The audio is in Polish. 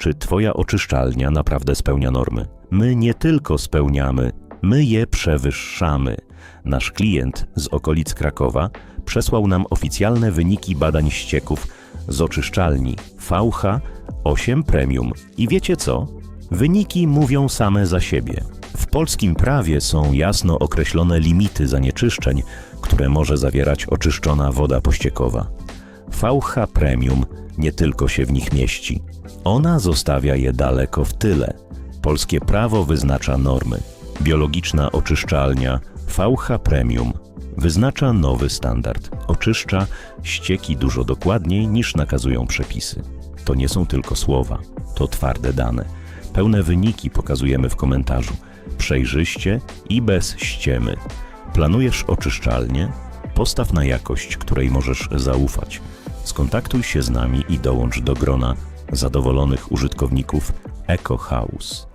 czy Twoja oczyszczalnia naprawdę spełnia normy. My nie tylko spełniamy, my je przewyższamy. Nasz klient z okolic Krakowa przesłał nam oficjalne wyniki badań ścieków z oczyszczalni VH8 Premium. I wiecie co? Wyniki mówią same za siebie. W polskim prawie są jasno określone limity zanieczyszczeń, które może zawierać oczyszczona woda pościekowa. VH Premium nie tylko się w nich mieści. Ona zostawia je daleko w tyle. Polskie prawo wyznacza normy. Biologiczna oczyszczalnia VH Premium wyznacza nowy standard. Oczyszcza ścieki dużo dokładniej niż nakazują przepisy. To nie są tylko słowa, to twarde dane. Pełne wyniki pokazujemy w komentarzu. Przejrzyście i bez ściemy. Planujesz oczyszczalnię? Postaw na jakość, której możesz zaufać. Skontaktuj się z nami i dołącz do grona zadowolonych użytkowników Eco House.